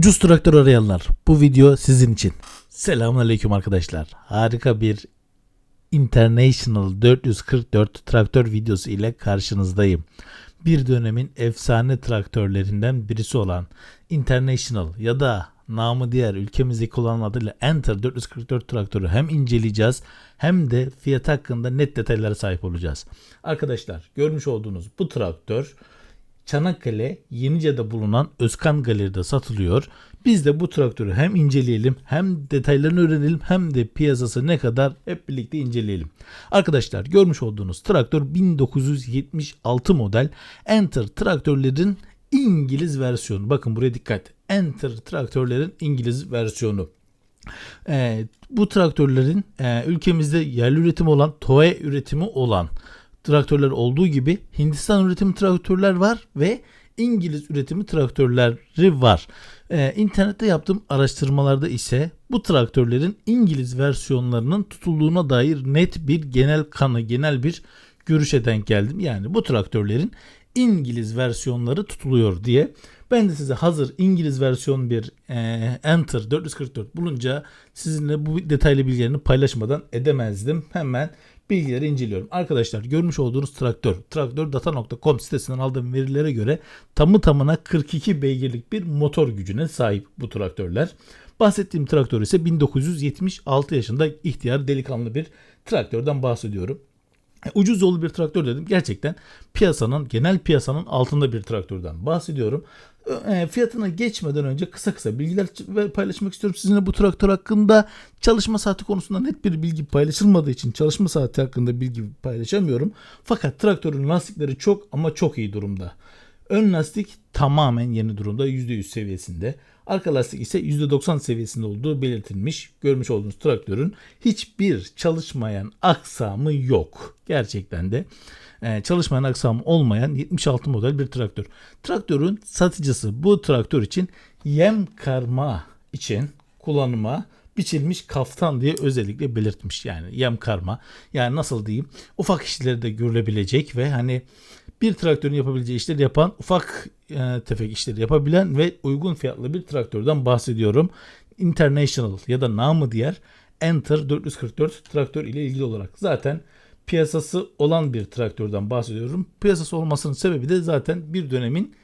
Ucuz traktör arayanlar bu video sizin için. Selamünaleyküm arkadaşlar. Harika bir International 444 traktör videosu ile karşınızdayım. Bir dönemin efsane traktörlerinden birisi olan International ya da namı diğer ülkemizdeki kullanılan adıyla Enter 444 traktörü hem inceleyeceğiz hem de fiyat hakkında net detaylara sahip olacağız. Arkadaşlar görmüş olduğunuz bu traktör Çanakkale Yenice'de bulunan Özkan Galeri'de satılıyor. Biz de bu traktörü hem inceleyelim hem detaylarını öğrenelim hem de piyasası ne kadar hep birlikte inceleyelim. Arkadaşlar görmüş olduğunuz traktör 1976 model Enter traktörlerin İngiliz versiyonu. Bakın buraya dikkat. Enter traktörlerin İngiliz versiyonu. Ee, bu traktörlerin e, ülkemizde yerli üretim olan, TOE üretimi olan traktörler olduğu gibi Hindistan üretimi traktörler var ve İngiliz üretimi traktörleri var. Ee, internette yaptığım araştırmalarda ise bu traktörlerin İngiliz versiyonlarının tutulduğuna dair net bir genel kanı, genel bir görüşe denk geldim. Yani bu traktörlerin İngiliz versiyonları tutuluyor diye. Ben de size hazır İngiliz versiyon bir e, Enter 444 bulunca sizinle bu detaylı bilgilerini paylaşmadan edemezdim. Hemen bilgileri inceliyorum. Arkadaşlar görmüş olduğunuz traktör, traktordata.com sitesinden aldığım verilere göre tamı tamına 42 beygirlik bir motor gücüne sahip bu traktörler. Bahsettiğim traktör ise 1976 yaşında ihtiyar delikanlı bir traktörden bahsediyorum. E, Ucuz yollu bir traktör dedim. Gerçekten piyasanın, genel piyasanın altında bir traktörden bahsediyorum. E, fiyatına geçmeden önce kısa kısa bilgiler paylaşmak istiyorum sizinle bu traktör hakkında. Çalışma saati konusunda net bir bilgi paylaşılmadığı için çalışma saati hakkında bilgi paylaşamıyorum. Fakat traktörün lastikleri çok ama çok iyi durumda. Ön lastik tamamen yeni durumda %100 seviyesinde. Arka lastik ise %90 seviyesinde olduğu belirtilmiş. Görmüş olduğunuz traktörün hiçbir çalışmayan aksamı yok. Gerçekten de e, çalışmayan aksamı olmayan 76 model bir traktör. Traktörün satıcısı bu traktör için yem karma için kullanıma biçilmiş kaftan diye özellikle belirtmiş. Yani yem karma. Yani nasıl diyeyim ufak işleri de görülebilecek ve hani bir traktörün yapabileceği işleri yapan ufak e, tefek işleri yapabilen ve uygun fiyatlı bir traktörden bahsediyorum. International ya da namı diğer Enter 444 traktör ile ilgili olarak. Zaten piyasası olan bir traktörden bahsediyorum. Piyasası olmasının sebebi de zaten bir dönemin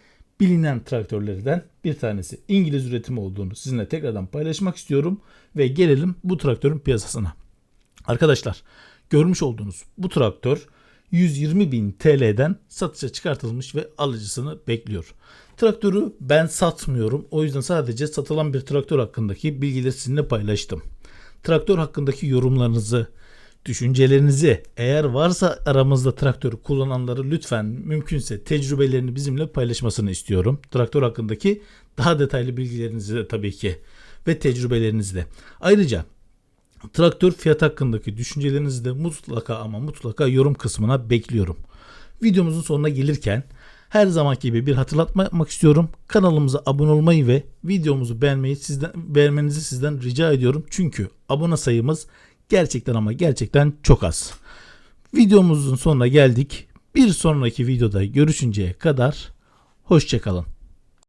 bilinen traktörlerden bir tanesi. İngiliz üretimi olduğunu sizinle tekrardan paylaşmak istiyorum ve gelelim bu traktörün piyasasına. Arkadaşlar görmüş olduğunuz bu traktör 120 bin TL'den satışa çıkartılmış ve alıcısını bekliyor. Traktörü ben satmıyorum. O yüzden sadece satılan bir traktör hakkındaki bilgileri sizinle paylaştım. Traktör hakkındaki yorumlarınızı, düşüncelerinizi eğer varsa aramızda traktörü kullananları lütfen mümkünse tecrübelerini bizimle paylaşmasını istiyorum. Traktör hakkındaki daha detaylı bilgilerinizi de tabii ki ve tecrübelerinizi de. Ayrıca traktör fiyat hakkındaki düşüncelerinizi de mutlaka ama mutlaka yorum kısmına bekliyorum. Videomuzun sonuna gelirken her zamanki gibi bir hatırlatma yapmak istiyorum. Kanalımıza abone olmayı ve videomuzu beğenmeyi sizden beğenmenizi sizden rica ediyorum. Çünkü abone sayımız gerçekten ama gerçekten çok az. Videomuzun sonuna geldik. Bir sonraki videoda görüşünceye kadar hoşçakalın.